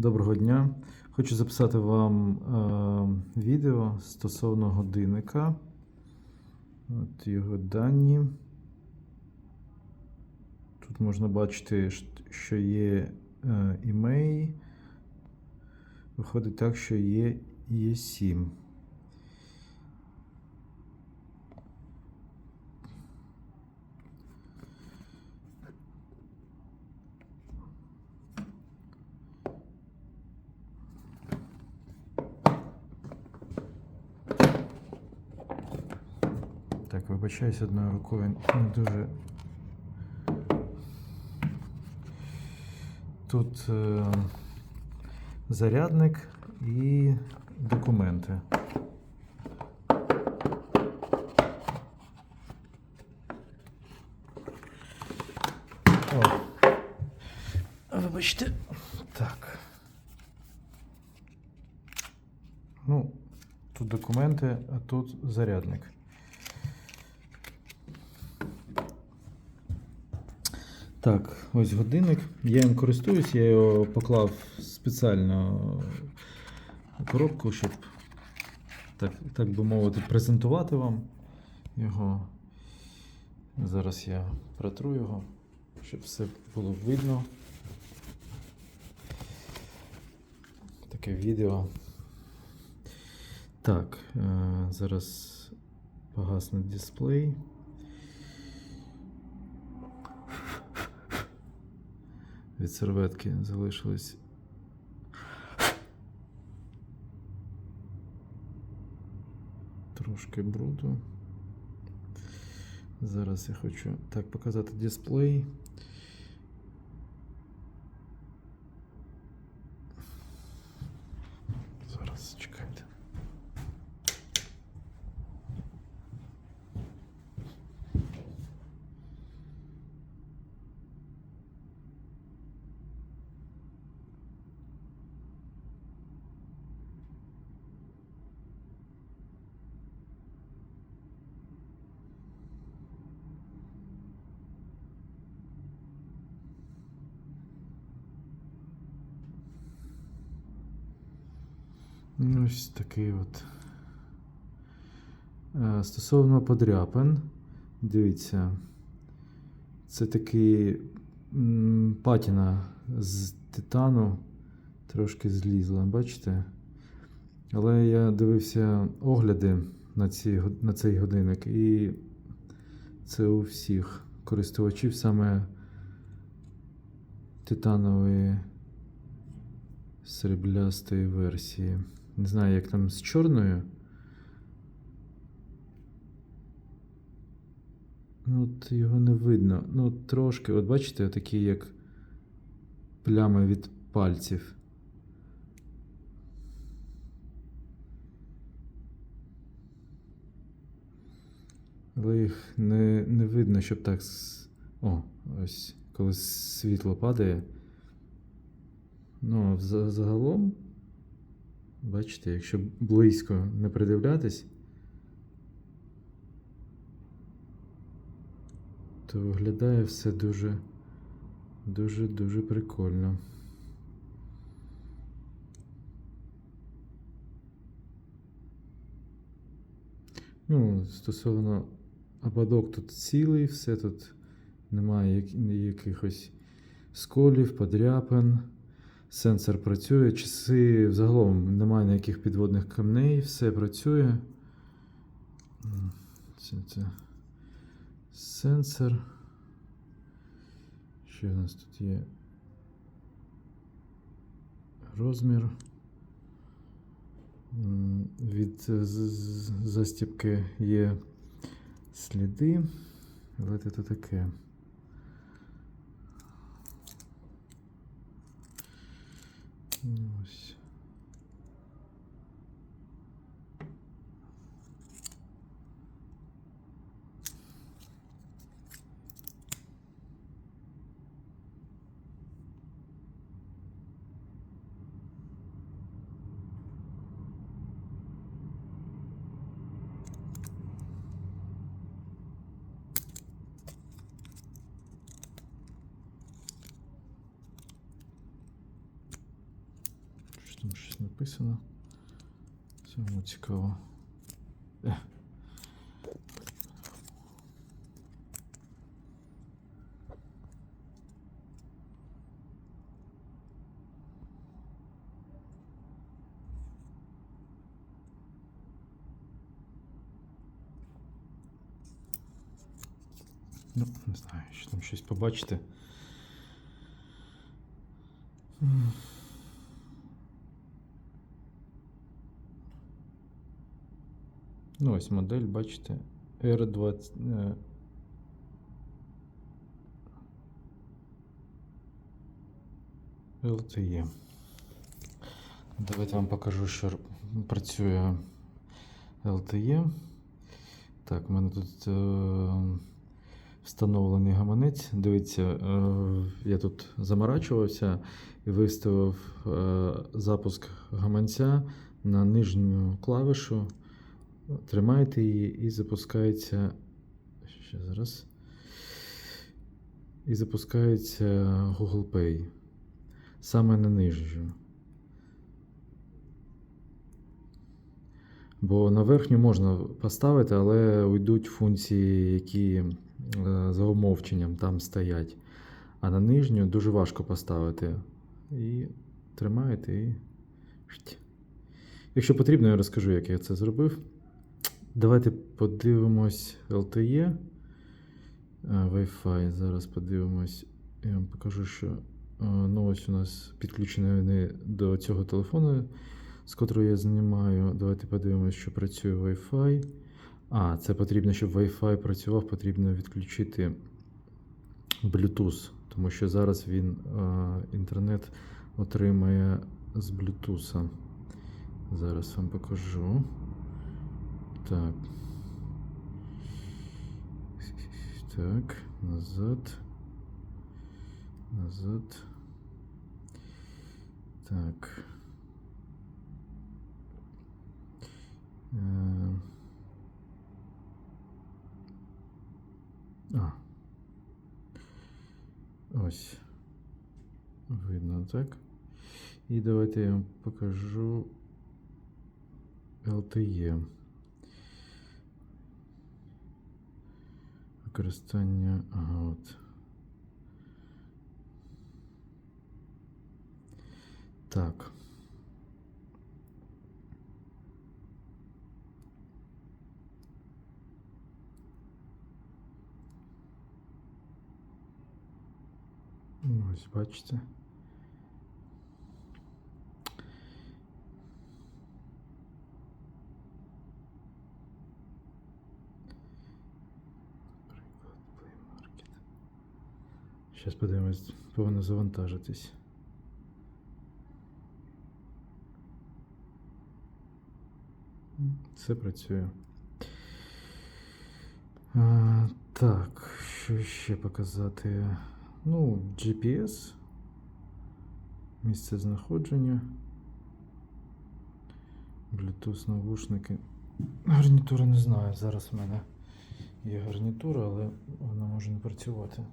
Доброго дня. Хочу записати вам е, відео стосовно годинника. От його дані. Тут можна бачити, що є е, імей. Виходить так, що є є 7. Так, вибачаюсь одною рукою не дуже. Тут е, зарядник і документи. О. Вибачте. Так. Ну, тут документи, а тут зарядник. Так, ось годинник. Я їм користуюсь, я його поклав спеціально у коробку, щоб, так, так би мовити, презентувати вам його. Зараз я протру його, щоб все було видно. Таке відео. Так, е, зараз погасне дисплей. Від серветки залишилось. Трошки бруду. Зараз я хочу так показати дисплей. Зараз чекайте. Ну, Ось такий от. Е, Стосовно подряпин, дивіться, це такий патіна з титану трошки злізла, бачите? Але я дивився огляди на, ці, на цей годинник, і це у всіх користувачів саме титанової сріблястої версії. Не знаю, як там з чорною. Ну, от його не видно. Ну, трошки, от бачите, такі як плями від пальців. Але їх не, не видно, щоб так. О, ось, коли світло падає. Ну, а загалом, бачите, якщо близько не придивлятись, то виглядає все дуже, дуже, дуже прикольно. Ну, стосовно ободок тут цілий, все тут немає якихось сколів, подряпин. Сенсор працює, часи взагалом немає ніяких підводних камней, все працює. Це, сенсор. Що у нас тут є? Розмір. Від з- з- застібки є сліди, але це таке. Ось. Там щось написано? Цьому цікаво. Е. Ну, не знаю, що там щось побачите. Ну, ось модель, бачите, R20. е, LTE. Давайте вам покажу, що працює LTE. Так, у мене тут е, встановлений гаманець. Дивіться, е, я тут заморачувався і виставив е, запуск гаманця на нижню клавішу. Тримаєте її і запускається. Ще зараз. І запускається Google Pay. Саме на нижню. Бо на верхню можна поставити, але уйдуть функції, які е, за умовченням там стоять. А на нижню дуже важко поставити. І тримаєте і. Якщо потрібно, я розкажу, як я це зробив. Давайте подивимось LTE. Wi-Fi. Зараз подивимось. Я вам покажу, що а, ну, ось у нас підключені до цього телефону, з котрого я знімаю. Давайте подивимось, що працює Wi-Fi. А, це потрібно, щоб Wi-Fi працював, потрібно відключити Bluetooth, тому що зараз він інтернет отримає з Bluetooth. Зараз вам покажу. Так. Так, назад. Назад. Так. Е, А. Ось. Видно, так? І давайте я вам покажу LTE. Використання. Ага, от. Так. Ну, Ось бачите. Зараз подивимось, повинно завантажитись. Все працює. А, так, що ще показати? Ну, GPS. Місце знаходження. Bluetooth навушники. Гарнітура не знаю. Зараз в мене є гарнітура, але вона може не працювати.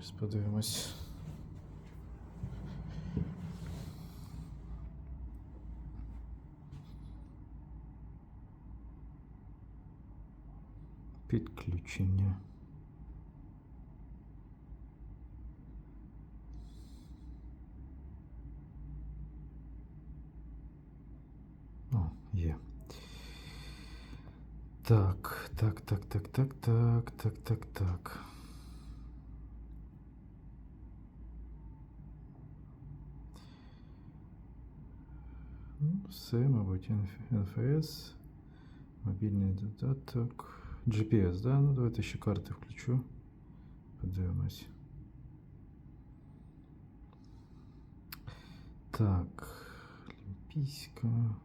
Ось подивимось. Підключення. Так, так, так, так, так, так, так, так, так. Все, мабуть, НФС, мобільний додаток, GPS, да? Ну, давайте ще карти включу. Подивимось. Так, Олімпійська.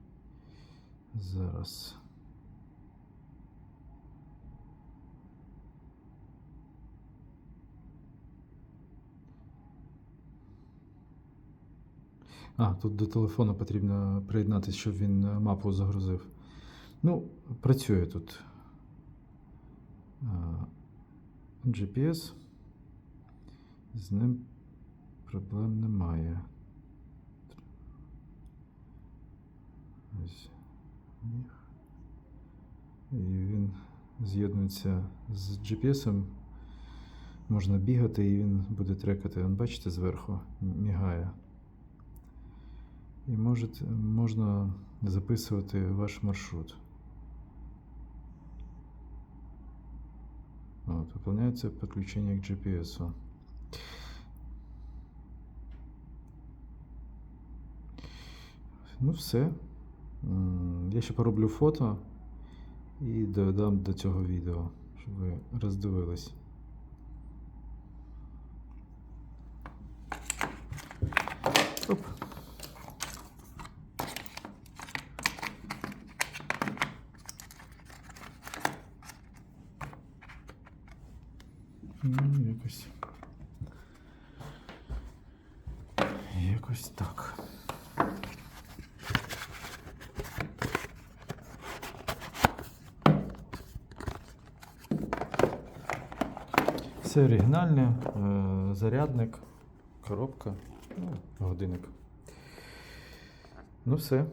Зараз. А, тут до телефону потрібно приєднатися, щоб він е, мапу загрузив. Ну, працює тут GPS. З ним проблем немає. Ось. І він з'єднується з GPS. -ом. Можна бігати і він буде трекати. Бачите, зверху мігає. І можете, можна записувати ваш маршрут. От, выполняется подключение к GPS. Ну, все. Я ще пороблю фото і додам до цього відео, щоб ви роздивились. Оп. Ну, якось. Якось так. Все оригінальне, е, зарядник, коробка, ну, годинник. Ну все.